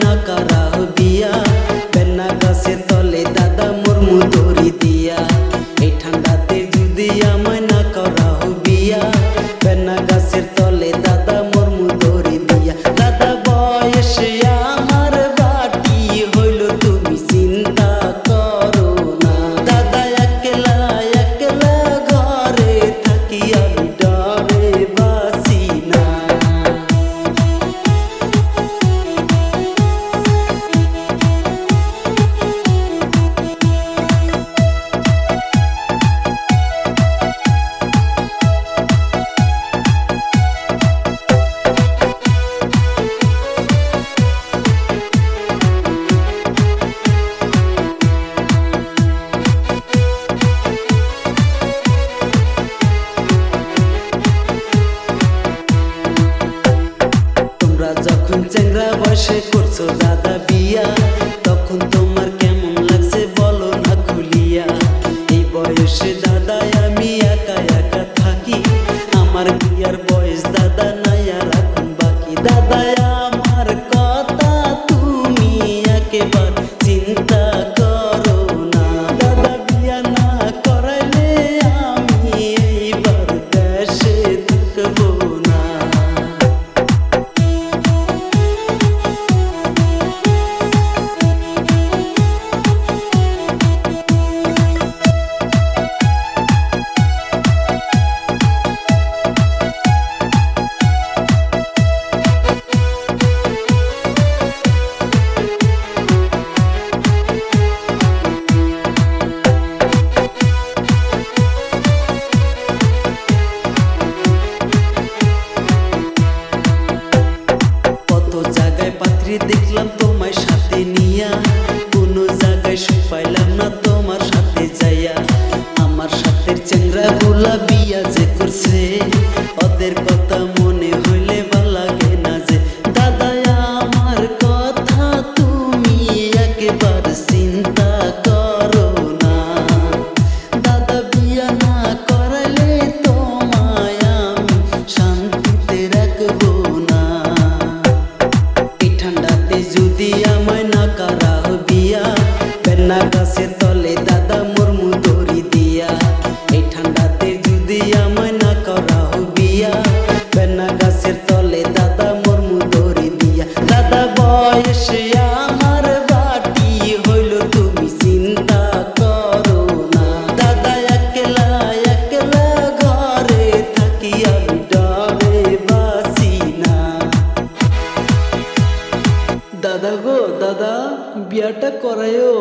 না কারা করছ দাদা বিয়া, তখন তোমার কেমন লাগছে বলো না খুলিয়া। এই বয়সে দাদা আমি একা একা থাকি, আমার দেখলাম তোমায় সাথে নিয়া। কোনো জায়গায় সুপাইলাম না তোমার সাথে যাইয়া। আমার সাথে চেংরা গুলা বিয়া যে করছে। ওদের কথা মনে দাদা গো দাদা বিয়াটা করায়ও